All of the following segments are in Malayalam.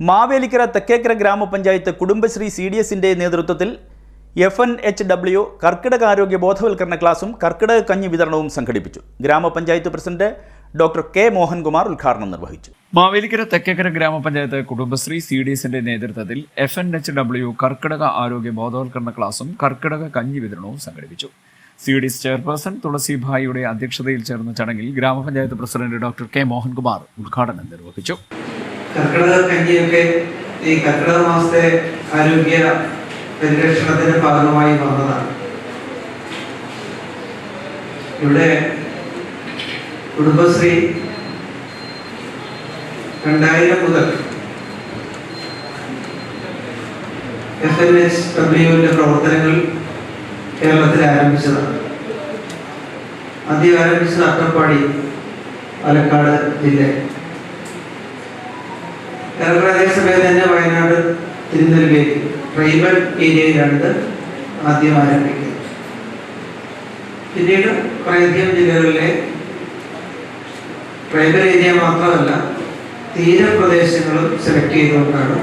മാവേലിക്കര തെക്കേക്കര ഗ്രാമപഞ്ചായത്ത് കുടുംബശ്രീ സി ഡി എസിന്റെ നേതൃത്വത്തിൽ എഫ് എൻ എച്ച് ഡബ്ല്യു കർക്കിടകാരോഗ്യ ബോധവൽക്കരണ ക്ലാസും കർക്കിടക കഞ്ഞി വിതരണവും സംഘടിപ്പിച്ചു. ഗ്രാമപഞ്ചായത്ത് പ്രസിഡന്റ് ഡോക്ടർ കെ മോഹൻകുമാർ ഉദ്ഘാടനം നിർവഹിച്ചു. മാവേലിക്കര തെക്കേക്കര ഗ്രാമപഞ്ചായത്ത് കുടുംബശ്രീ സി ഡി എസിന്റെ നേതൃത്വത്തിൽ എഫ് എൻ എച്ച് ഡബ്ല്യു കർക്കിടക ആരോഗ്യ ബോധവൽക്കരണ ക്ലാസും കർക്കിടക കഞ്ഞി വിതരണവും സംഘടിപ്പിച്ചു. സി ഡി എസ് ചെയർപേഴ്സൺ തുളസിഭായിയുടെ അധ്യക്ഷതയിൽ ചേർന്ന ചടങ്ങിൽ ഗ്രാമപഞ്ചായത്ത് പ്രസിഡന്റ് ഡോക്ടർ കെ മോഹൻകുമാർ ഉദ്ഘാടനം നിർവഹിച്ചു. കർക്കിടക ഈ കർക്കിടക മാസത്തെ ആരോഗ്യ പരിരക്ഷണത്തിന്റെ ഭാഗമായി വന്നതാണ്. ഇവിടെ കുടുംബശ്രീ രണ്ടായിരം മുതൽ എഫ് എൻ എസ് ഡബ്ല്യുവിന്റെ പ്രവർത്തനങ്ങൾ കേരളത്തിൽ ആരംഭിച്ചതാണ്. ആദ്യം ആരംഭിച്ചത് അട്ടപ്പാടി പാലക്കാട് ജില്ലയിൽ അതേ സമയം തന്നെ വയനാട് തിരുനെൽവേലി. ട്രൈബൽ ഏരിയയിലാണ് ആദ്യം ആരംഭിക്കുന്നത് പിന്നീട് കുറേയധികം ജില്ലകളിലെ ട്രൈബൽ ഏരിയ മാത്രമല്ല തീരപ്രദേശങ്ങളും സെലക്ട് ചെയ്തുകൊണ്ടാണ്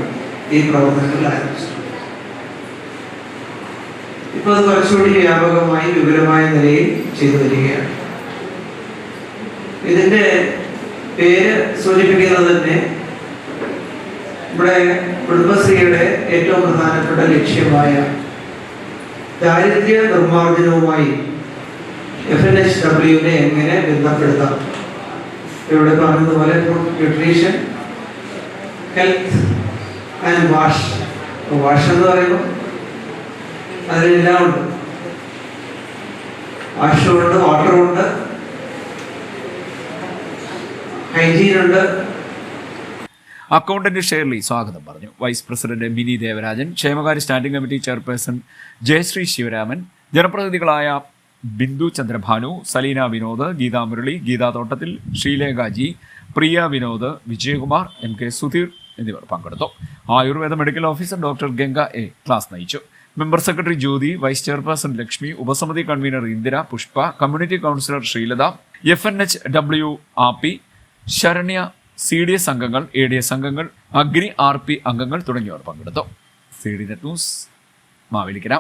ഈ പ്രവർത്തനങ്ങൾ ആരംഭിച്ചത്. ഇപ്പോൾ അത് കുറച്ചുകൂടി വ്യാപകമായി വിപുലമായ നിലയിൽ ചെയ്തു വരികയാണ്. ഇതിന്റെ പേര് സൂചിപ്പിക്കുന്നത് തന്നെ നമ്മുടെ കുടുംബശ്രീയുടെ ഏറ്റവും പ്രധാനപ്പെട്ട ലക്ഷ്യമായ ദാരിദ്ര്യ നിർമ്മാർജനവുമായി എഫ് എൻ എച്ച് ഡബ്ല്യുവിനെ എങ്ങനെ ബന്ധപ്പെടുത്താം? ഇവിടെ പറഞ്ഞതുപോലെ nutrition health and wash wash എന്ന് പറയുമ്പോൾ അതിലെല്ലാം ഉണ്ട്. വാഷുണ്ട് വാട്ടറുണ്ട് ഹൈജീൻ ഉണ്ട് അക്കൗണ്ടന്റ് ഷേർലി സ്വാഗതം പറഞ്ഞു. വൈസ് പ്രസിഡന്റ് മിനി ദേവരാജൻ ക്ഷേമകാര്യ standing committee chairperson Jayashree Sivaraman ജനപ്രതിനിധികളായ Bindu Chandrabhanu Saleena Vinod Geetha Murali Geetha Thottathil Sreelekha ji Priya Vinod Vijayakumar M K Sudheer എന്നിവർ പങ്കെടുത്തു. Ayurveda medical officer doctor Ganga A class നയിച്ചു. Member secretary Jyothi vice chairperson Lakshmi ഉപസമിതി convener Indira Pushpa community counsellor Sreelatha F N H W R P Saranya C D S അംഗങ്ങൾ എ ഡി എസ് അംഗങ്ങൾ അഗ്നി ആർ പി അംഗങ്ങൾ തുടങ്ങിയവർ പങ്കെടുത്തു. C D net news Mavelikkara.